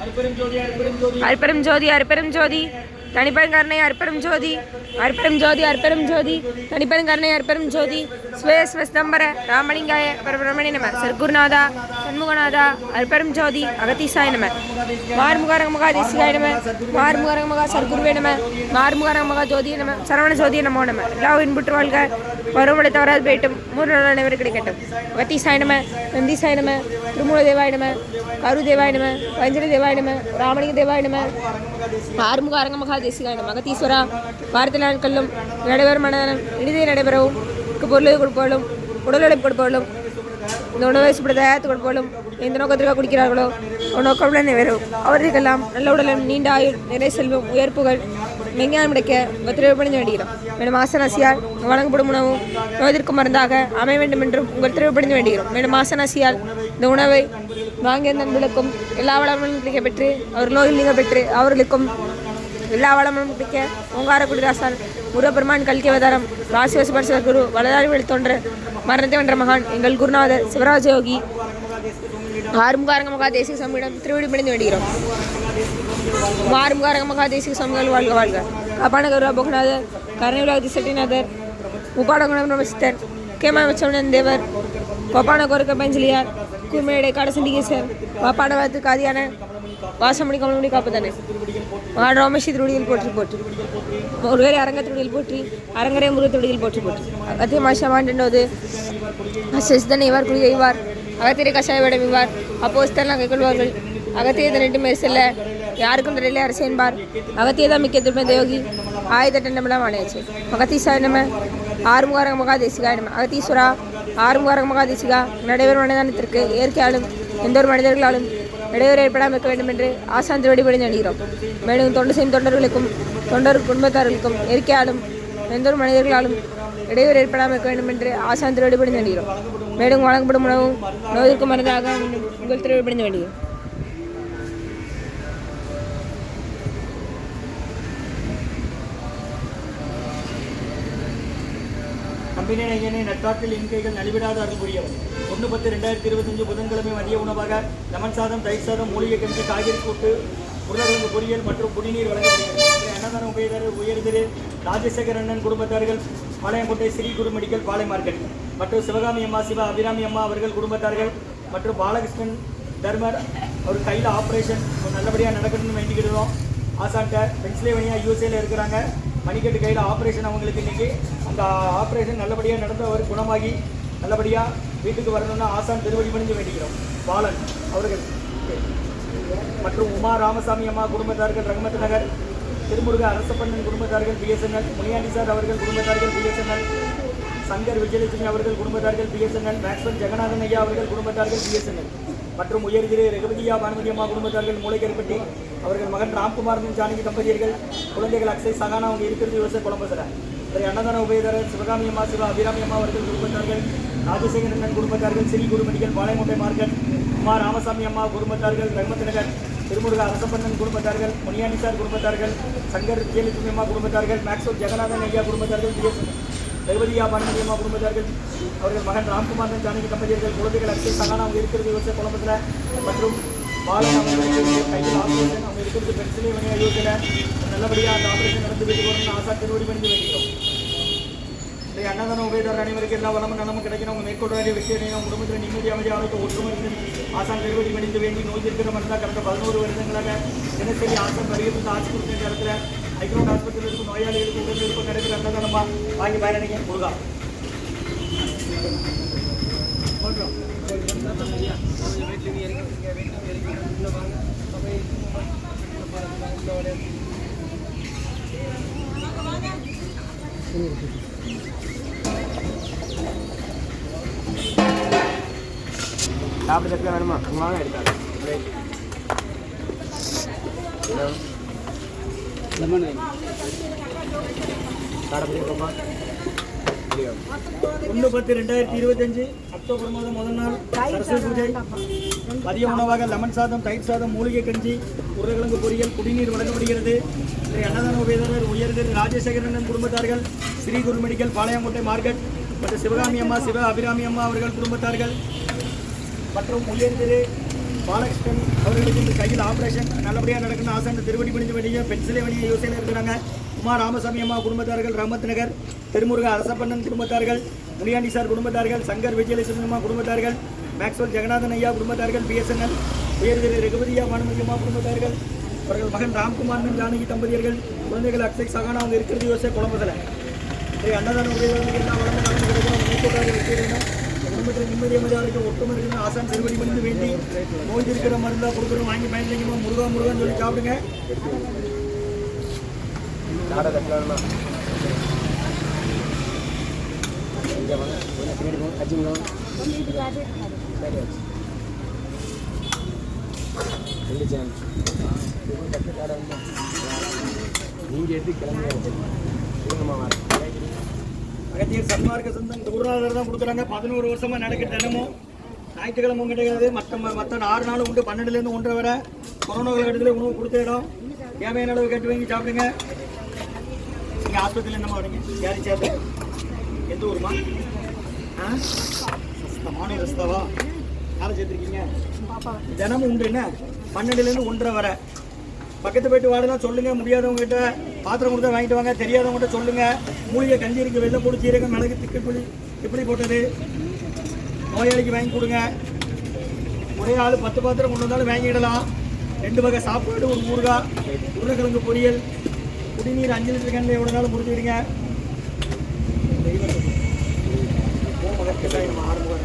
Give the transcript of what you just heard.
அருப்பெரும் ஜோதி அருப்பெரும் ஜோதி. அற்பெரும் ஜோதி அற்பெரும் ஜோதி. தனிப்பெருங்கருணை அற்பரும் ஜோதி அற்பரும் ஜோதி அற்பரும் ஜோதி தனிப்பெருங்கருணை அற்பரும் ஜோதி. Sway ஸ்வஸ்தம்பர ராமலிங்காய பரபிரமணி நம. சர்க்குருநாதா சண்முகநாதா அற்பரும் ஜோதி அகத்தீசாய நம. மார்முகாரங்க மகா தேசிகாய நம. மார்முகாரங்க மகா சர்க்குருவே நம. மார்முகாரங்க மகா ஜோதி நம. சரவண ஜோதி நமோ நம. எல்லா இன்புற்று வாழ்க. பருவமடை தவறாது போயிட்டும் மூன்று நாள் அனைவரும் கிடைக்கட்டும். அகத்தீசாய நம நந்திசாய நம திருமூல தேவாய நம கரு தேவாய நம வஞ்சன தேவாய நம ராமலிங்க தேவாய நம. ஆறுமுக அரங்க மகா தேசிகாய நம வாரத்தில் நாட்களிலும் நடைபெறும் மனதனம் இனிதே நடைபெறவும் பொருளை கொடுப்பாலும் உடலுழைப்பு கொடுப்பாலும் இந்த உணவை சுப்பட தயாரித்து கொடுப்பாலும் எந்த நோக்கத்திற்காக குடிக்கிறார்களோ நோக்கம் நிறைவேறும் அவர்களுக்கெல்லாம் நல்ல உடலும் நீண்ட ஆயுள் நிறை செல்வம் உயர்ப்புகள் மெஞ்ஞானம் கிடைக்க ஒத்துழைப்பணிந்து வேண்டுகிறோம் மேலும் ஆசனாசியால் வழங்கப்படும் உணவும் நோய்திற்கு மருந்தாக அமைய வேண்டும் என்றும் உங்கள் திருப்பணிந்து வேண்டுகிறோம் மேலும் ஆசனாசியால் இந்த உணவை வாங்கிய நண்பர்களுக்கும் எல்லா வளங்களும் கிடைக்க பெற்று அவர் நோயில் நீங்க பெற்று அவர்களுக்கும் எல்லா வளமும் பிடிக்க. ஓங்காரக்குடி ராசான் முருகப்பெருமான் கல்கி அவதாரம் ராசி பரிசு குரு வலதாரி வழி தோன்ற மரணத்தை வென்ற மகான் எங்கள் குருநாதர் சிவராஜ யோகி. ஆறுமுகாரங்க மகா தேசிக சுவாமியிடம் திருவிடி பிடிந்து வேண்டுகிறோம். ஆறுமுகாரங்க மகா தேசிக சுவாமிகள் வாழ்க வாழ்க. கபான கௌரவ போகநாதர் கருணையுலகதி செட்டிநாதர் உப்பாடகுணம் பிரமசித்தர் கேமாவச்சவனன் தேவர் கோப்பான கோருக்க பஞ்சலியார் கூர்மையடை காடசண்டிகேசர் வாப்பாடவாத்து காதியான வாசமணி கமலமணி காப்பதானே மகா ரோமேஷி திருடியில் போற்றி போற்றி. ஒருவேளை அரங்க திருடியில் போற்றி அரங்கரை முருக திருடியில் போற்றி போற்றி. அகத்திய மாஷா மாண்டோது சிஸ்தனை இவார் குளிகை செய்வார் அகத்திரை கஷாய விடம் இவார் அப்போஸ்தான் கைக்கொள்வார்கள் அகத்திய நெட்டு மேல் செல்ல யாருக்கும் தடையிலே அரசு என்பார். அகத்தியதான் மிக்க திரும்ப தேவகி. ஆயுதட்டண்டமெல்லாம் ஆணையாச்சு. மகத்தீசாய நம ஆறுமுகாரங்க மகாதேசிகாய நம. அகத்தீஸ்வரா ஆறுமுகாரங்க மகாதேசிகா. நடைபெறும் மனிதனத்திற்கு இயற்கையாலும் எந்த ஒரு மனிதர்களாலும் இடையூறு ஏற்படாமல் இருக்க வேண்டும் என்று ஆசான் திருவடி பணிந்து அணுகிறோம் மேலும் தொண்டு செய்யும் தொண்டர்களுக்கும் தொண்டர் குடும்பத்தார்களுக்கும் இயற்கையாலும் எந்த ஒரு மனிதர்களாலும் இடையூறு ஏற்படாமல் இருக்க வேண்டும் என்று ஆசான் திருவடி பணிந்து அணுகிறோம் மேலும் வழங்கப்படும் உணவும் நோய்க்கு மருந்தாக உங்கள் திருவடி பணிந்து வேண்டுகிறோம் நம்பினேன் ஐயனே நலிவிடாத அருள் ஒன்று பத்து ரெண்டாயிரத்தி இருபத்தஞ்சு புதன்கிழமை மதிய உணவாக லெமன் சாதம் தயிர் சாதம் மூலிகை கஞ்சி காய்கறி கூட்டு உருளைக்கிழங்கு பொரியல் மற்றும் குடிநீர் வழங்கப்படுகிறது. அன்னதான உபயதாரர் உயர்திரு ராஜசேகர் அண்ணன் குடும்பத்தார்கள் பாளையங்கோட்டை ஸ்ரீ குரு மெடிக்கல் பாளை மார்க்கெட். மற்றும் சிவகாமி அம்மா சிவா அபிராமி அம்மா அவர்கள் குடும்பத்தார்கள் மற்றும் பாலகிருஷ்ணன் தர்மர் அவர் கையில் ஆப்ரேஷன் நல்லபடியாக நடக்கணும்னு வேண்டிக்கிடுறோம் ஆசான்ட்ட பென்சிலேவனியா யூஎஸ்ஏல இருக்கிறாங்க. மணிக்கட்டு கையில் ஆப்ரேஷன் அவங்களுக்கு இன்றைக்கி அந்த ஆப்ரேஷன் நல்லபடியாக நடந்து அவர் குணமாகி நல்லபடியாக வீட்டுக்கு வரணும்னு ஆசான் திருவடி பணிஞ்சு வேண்டிக்கிறோம். பாலன் அவர்கள். மற்றும் உமா ராமசாமி அம்மா குடும்பத்தார்கள் ரங்கமத் நகர். திருமுருக அரசப்பண்ணன் குடும்பத்தார்கள் பிஎஸ்என்எல். முனியாண்டி சார் அவர்கள் குடும்பத்தார்கள் பிஎஸ்என்எல். சங்கர் விஜயலட்சுமி அவர்கள் குடும்பத்தார்கள் பிஎஸ்என்எல். மேக்ஸ்வன் ஜெகநாதன் ஐயா அவர்கள் குடும்பத்தார்கள் பிஎஸ்என்எல். மற்றும் உயர்திரு ரகுபதியா பானுமதியம்மா குடும்பத்தார்கள் மூளைக்கருப்பட்டி அவர்கள் மகன் ராம்குமார் ஜானகி தம்பதியர்கள் குழந்தைகள் அக்ஷய் சகானா அவங்க இருக்கிறது விவசாய குழம்புசர இவரை அன்னதான உபயதாரர் சிவகாமி அம்மா சிவா அபிராமி அம்மா அவர்கள் குடும்பத்தார்கள் ராஜசேகரன் குடும்பத்தார்கள் ஸ்ரீ குருமணிகள் மெடிக்கல் பாளையங்கோட்டை மார்க்கெட் ராமசாமி அம்மா குடும்பத்தார்கள் ரகுமத் நகர் திருமுருக அரசப்பண்ணன் குடும்பத்தார்கள் முனியாண்டி சார் குடும்பத்தார்கள் சங்கர் விஜயலட்சுமி அம்மா குடும்பத்தார்கள் மேக்ஸோ ஜெகநாதன் ஐயா குடும்பத்தார்கள் பிஎஸ் ரகுபதியா பானுமதி குடும்பத்தார்கள் அவர்கள் மகன் ராம்குமார் ஜானகி தம்பதியர்கள் குழந்தைகள் அக்ஷய் சகானா அவங்க இருக்கிறது விவசாய குழம்பத்தில் மற்றும் பாலன் கையில் அவங்க இருக்கிறது பென்சிலே வணிக யோஜனை நல்லபடியாக அந்த ஆபரேஷன் நடந்து வீட்டு வரணும்னு ஆசா திருவடி பண்ணி வைக்கிறோம். இன்றைய அன்னதான உபயோகர் அனைவருக்கு எல்லா வளமும் நலமும் கிடைக்கணும். அவங்க மேற்கொள்ள வேண்டிய விஷயம் நம்ம குடும்பத்தில் நிம்மதி அமைதி ஆரோக்கிய ஒற்றுமை ஆசான் திருவடி மணிந்து வேண்டி நோய் இருக்கிற தான் கடந்த பதினோரு வருடங்களாக தினசரி ஆசான் வருகிறது ஆட்சி கொடுத்த நேரத்தில் ஐக்ரோட் ஆஸ்பத்திரியில் இருக்கும் நோயாளிகளுக்கு உடல் விருப்பம் கிடைக்கிற அன்னதானமா வாங்கி பயணிங்க முருகா. சாப்பிட்டு சக்கரை வேணுமா? வாங்க எடுத்தாங்க லெமன் ஒன்று பத்து ரெண்டாயிரத்தி இருபத்தஞ்சு அக்டோபர் மாதம் முதல் நாள் சரஸ்வதி பூஜை. மதிய உணவாக லெமன் சாதம் தயிர் சாதம் மூலிகை கஞ்சி உருளைக்கிழங்கு பொரியல் குடிநீர் வழங்கப்படுகிறது. இன்றைய அன்னதான உபயதாரர் உயர்திரு ராஜசேகரன் குடும்பத்தார்கள் ஸ்ரீ குரு மெடிக்கல் பாளையங்கோட்டை மார்க்கெட் மற்றும் சிவகாமி அம்மா சிவ அபிராமி அம்மா அவர்கள் குடும்பத்தார்கள் மற்றும் உயர்திரு பாலகிருஷ்ணன் அவர்களுக்கு இந்த கையில் ஆபரேஷன் நல்லபடியாக நடக்கணும் ஆசான திருவடி பணிந்து வேண்டிய பென்சிலே வணிக யோசனையில் இருக்கிறாங்க. உமா ராமசாமி அம்மா குடும்பத்தார்கள் ரமத் நகர் திருமுருக அரசப்பண்ணன் குடும்பத்தார்கள் முனியாண்டி சார் குடும்பத்தார்கள் சங்கர் விஜயலட்சுமி அம்மா குடும்பத்தார்கள் மேக்ஸ்வல் ஜெகநாதன் ஐயா குடும்பத்தார்கள் பிஎஸ்என்எல் உயர்திரு ரகுபதியா பானுமதி அம்மா குடும்பத்தார்கள் அவர்கள் மகன் ராம்குமார் ஜானகி தம்பதியர்கள் குழந்தைகள் அக்ஷய் சகானா அவங்க இருக்கிறது யோசனை குழம்புதலை இன்றைய அன்னதான உதவிகளுக்கு எல்லாம் வளர்ந்து நடந்து கிடைக்கணும் முன்னேற்றாக பெற்ற வேணும் குடும்பத்தில் நிம்மதி அமைதியாக இருக்கும் ஆசான் திருவடி பண்ணி வேண்டி நோய் இருக்கிற மருந்தா கொடுக்குறோம் வாங்கி பயந்துங்கம்மா முருகா முருகன் சொல்லி சாப்பிடுங்க. நீங்க எடுத்து கிளம்பி அகத்தியர் சன்மார்க்க சொந்தம். இந்த குருநாதர் தான் கொடுக்குறாங்க. பதினோரு வருஷமாக நடக்கிற தினமும் ஞாயிற்றுக்கிழமும் கிடையாது. மற்ற மற்ற ஆறு நாளும் உண்டு. பன்னெண்டுலேருந்து ஒன்றரை வரை கொரோனா காலகட்டத்தில் உணவு கொடுத்த இடம். தேவையான அளவு கட்டி வாங்கி சாப்பிடுங்க. நீங்கள் ஆஸ்பத்திரியில் என்னமா வரீங்க யாரி சேர்த்து? எந்த ஊருமா? ஆ? மாநில ரஸ்தாவா? யாரை சேர்த்துருக்கீங்க? தினமும் உண்டு என்ன? பன்னெண்டுலேருந்து ஒன்றரை வரை. பக்கத்து போயிட்டு வாடலாம் சொல்லுங்கள் முடியாதவங்ககிட்ட பாத்திரம் கொடுத்தா வாங்கிட்டு வாங்க. தெரியாதவங்ககிட்ட சொல்லுங்கள் மூலிகை கஞ்சி இருக்குது வெள்ளை சீரகம் மிளகு திக்குப்புளி இப்படி போட்டது. நோயாளிக்கு வாங்கி கொடுங்க. ஒரே ஆள் பத்து பாத்திரம் கொண்டு வந்தாலும் வாங்கிடலாம். ரெண்டு வகை சாப்பாடு ஒரு ஊறுகாய் உருளைக்கிழங்கு பொரியல். குடிநீர் அஞ்சு லிட்டர் கண்ணில் எவ்வளோ நாளும் முடிச்சுடுங்க ஓ ஆரம்பம்